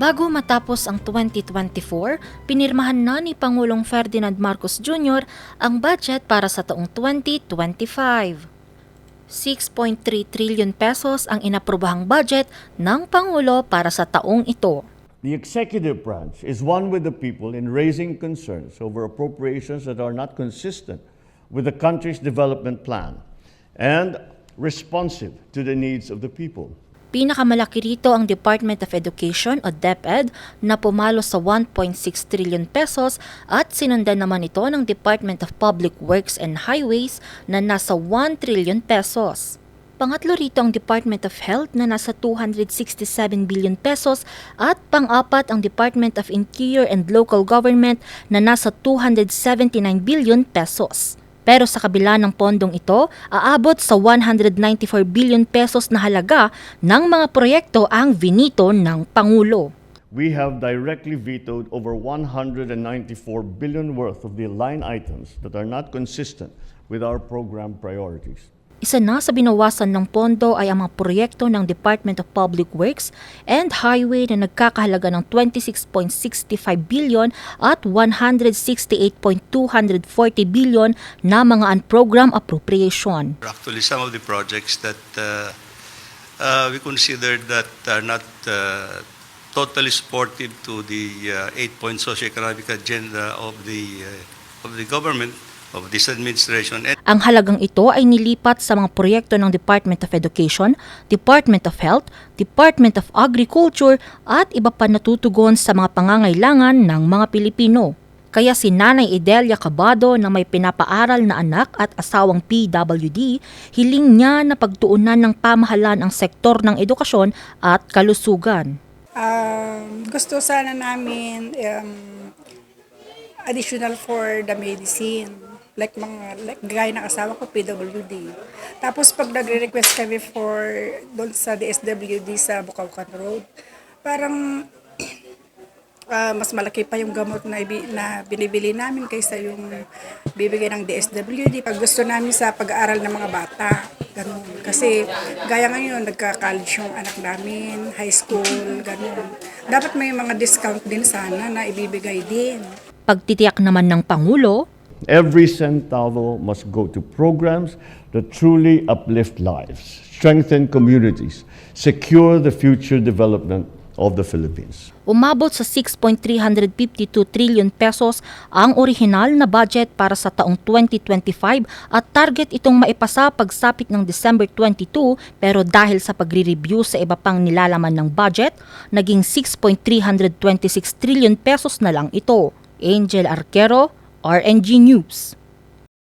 Bago matapos ang 2024, pinirmahan na ni Pangulong Ferdinand Marcos Jr. ang budget para sa taong 2025. 6.3 trillion pesos ang inaprobahang budget ng Pangulo para sa taong ito. The executive branch is one with the people in raising concerns over appropriations that are not consistent with the country's development plan and responsive to the needs of the people. Pinakamalaki rito ang Department of Education o DepEd na pumalo sa 1.6 trillion pesos at sinundan naman ito ng Department of Public Works and Highways na nasa 1 trillion pesos. Pangatlo rito ang Department of Health na nasa 267 billion pesos at pang-apat ang Department of Interior and Local Government na nasa 279 billion pesos. Pero sa kabila ng pondong ito, aabot sa 194 billion pesos na halaga ng mga proyekto ang vinito ng Pangulo. We have directly vetoed over 194 billion worth of the line items that are not consistent with our program priorities. Isa na sa binawasan ng pondo ay ang mga proyekto ng Department of Public Works and Highway na nagkakahalaga ng 26.65 billion at 168.240 billion na mga unprogrammed appropriation. Actually, some of the projects that uh, uh, we considered that are not uh, totally supportive to the uh, eight-point socioeconomic agenda of the uh, of the government of this administration. And Ang halagang ito ay nilipat sa mga proyekto ng Department of Education, Department of Health, Department of Agriculture at iba pa natutugon sa mga pangangailangan ng mga Pilipino. Kaya si Nanay Idelia Cabado na may pinapaaral na anak at asawang PWD, hiling niya na pagtuunan ng pamahalaan ang sektor ng edukasyon at kalusugan. Um, gusto sana namin um, additional for the medicine. Like mga, like gaya ng asawa ko, PWD. Tapos pag nagre-request kami for doon sa DSWD sa Bukawakan Road, parang ah, mas malaki pa yung gamot na, ibi, na binibili namin kaysa yung bibigay ng DSWD. Pag gusto namin sa pag-aaral ng mga bata, ganun. Kasi gaya ngayon, nagka-college yung anak namin, high school, ganun. Dapat may mga discount din sana na ibibigay din. Pagtitiyak naman ng Pangulo, Every centavo must go to programs that truly uplift lives, strengthen communities, secure the future development of the Philippines. umabot sa 6.352 trillion pesos ang orihinal na budget para sa taong 2025 at target itong maipasa pagsapit ng December 22 pero dahil sa pagre-review sa iba pang nilalaman ng budget, naging 6.326 trillion pesos na lang ito. Angel Arquero, RNG News.